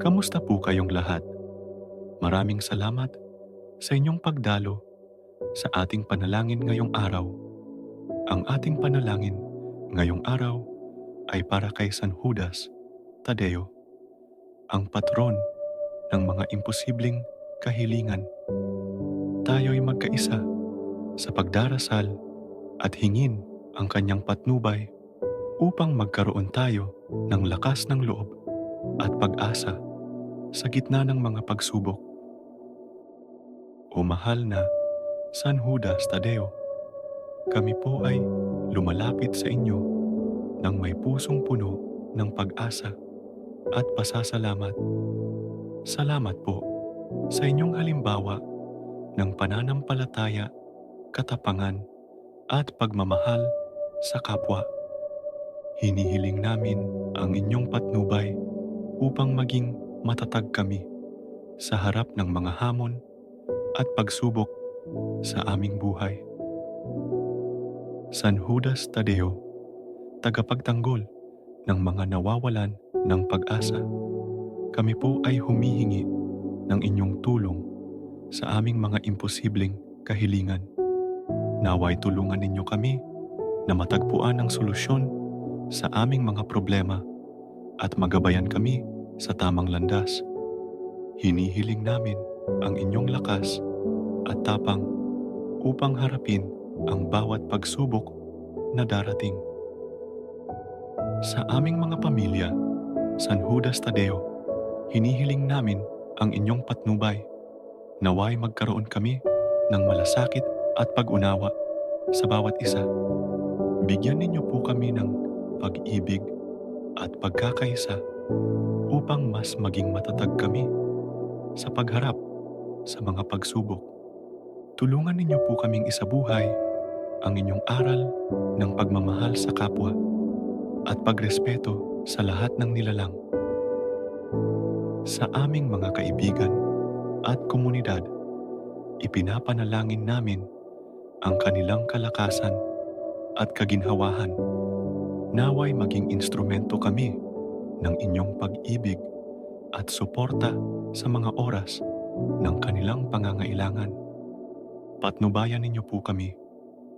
Kamusta po kayong lahat? Maraming salamat sa inyong pagdalo sa ating panalangin ngayong araw. Ang ating panalangin ngayong araw ay para kay San Judas Tadeo, ang patron ng mga imposibleng kahilingan. Tayo'y magkaisa sa pagdarasal at hingin ang kanyang patnubay upang magkaroon tayo ng lakas ng loob at pag-asa sa gitna ng mga pagsubok. O mahal na San Judas Tadeo, kami po ay lumalapit sa inyo ng may pusong puno ng pag-asa at pasasalamat. Salamat po sa inyong halimbawa ng pananampalataya, katapangan at pagmamahal sa kapwa. Hinihiling namin ang inyong patnubay upang maging matatag kami sa harap ng mga hamon at pagsubok sa aming buhay. San Judas Tadeo, tagapagtanggol ng mga nawawalan ng pag-asa, kami po ay humihingi ng inyong tulong sa aming mga imposibleng kahilingan. Naway tulungan ninyo kami na matagpuan ang solusyon sa aming mga problema at magabayan kami sa tamang landas. Hinihiling namin ang inyong lakas at tapang upang harapin ang bawat pagsubok na darating. Sa aming mga pamilya, San Judas Tadeo, hinihiling namin ang inyong patnubay. Naway magkaroon kami ng malasakit at pag-unawa sa bawat isa. Bigyan ninyo po kami ng pag-ibig at pagkakaisa upang mas maging matatag kami sa pagharap sa mga pagsubok. Tulungan ninyo po kaming isabuhay ang inyong aral ng pagmamahal sa kapwa at pagrespeto sa lahat ng nilalang. Sa aming mga kaibigan at komunidad, ipinapanalangin namin ang kanilang kalakasan at kaginhawahan. Naway maging instrumento kami ng inyong pag-ibig at suporta sa mga oras ng kanilang pangangailangan. Patnubayan ninyo po kami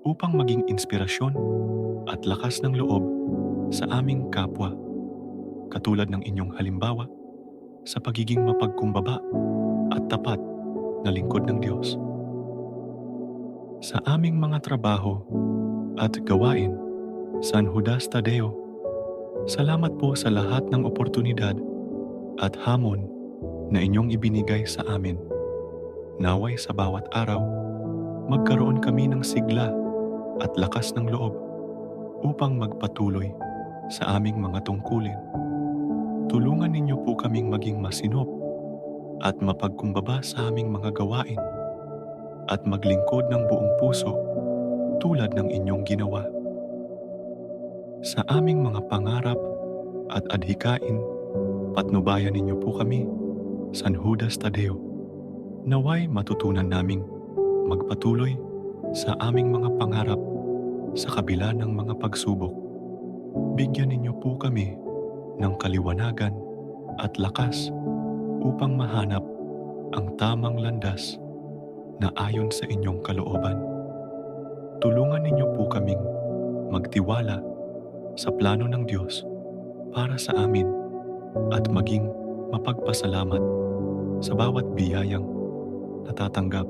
upang maging inspirasyon at lakas ng loob sa aming kapwa, katulad ng inyong halimbawa sa pagiging mapagkumbaba at tapat na lingkod ng Diyos. Sa aming mga trabaho at gawain, San Judas Tadeo, salamat po sa lahat ng oportunidad at hamon na inyong ibinigay sa amin. Naway sa bawat araw, magkaroon kami ng sigla at lakas ng loob upang magpatuloy sa aming mga tungkulin. Tulungan ninyo po kaming maging masinop at mapagkumbaba sa aming mga gawain at maglingkod ng buong puso tulad ng inyong ginawa. Sa aming mga pangarap at adhikain, patnubayan ninyo po kami, San Judas Tadeo. Naway matutunan naming magpatuloy sa aming mga pangarap sa kabila ng mga pagsubok. Bigyan ninyo po kami ng kaliwanagan at lakas upang mahanap ang tamang landas na ayon sa inyong kalooban. Tulungan ninyo po kaming magtiwala sa plano ng Diyos para sa amin at maging mapagpasalamat sa bawat biyayang natatanggap.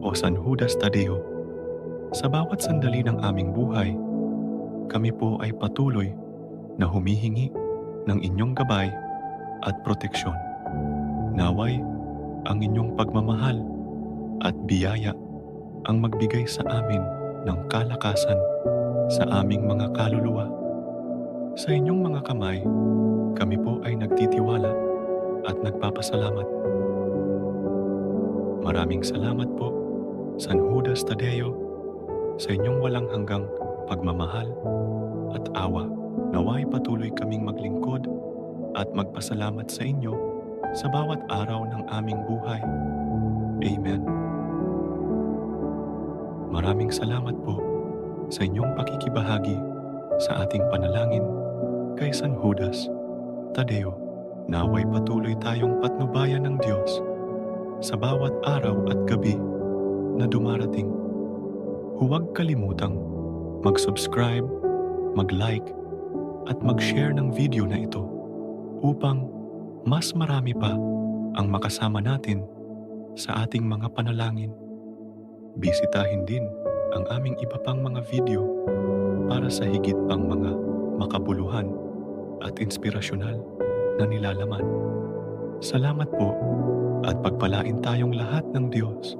O San Judas Tadeo, sa bawat sandali ng aming buhay, kami po ay patuloy na humihingi ng inyong gabay at proteksyon. Naway, ang inyong pagmamahal at biyaya ang magbigay sa amin ng kalakasan sa aming mga kaluluwa. Sa inyong mga kamay, kami po ay nagtitiwala at nagpapasalamat. Maraming salamat po, San Judas Tadeo, sa inyong walang hanggang pagmamahal at awa. Naway patuloy kaming maglingkod at magpasalamat sa inyo sa bawat araw ng aming buhay. Amen. Maraming salamat po sa inyong pakikibahagi sa ating panalangin kay San Judas Tadeo, naway patuloy tayong patnubayan ng Diyos sa bawat araw at gabi na dumarating. Huwag kalimutang mag-subscribe, mag-like, at mag-share ng video na ito upang mas marami pa ang makasama natin sa ating mga panalangin. Bisitahin din ang aming iba pang mga video para sa higit pang mga makabuluhan at inspirasyonal na nilalaman. Salamat po at pagpalain tayong lahat ng Diyos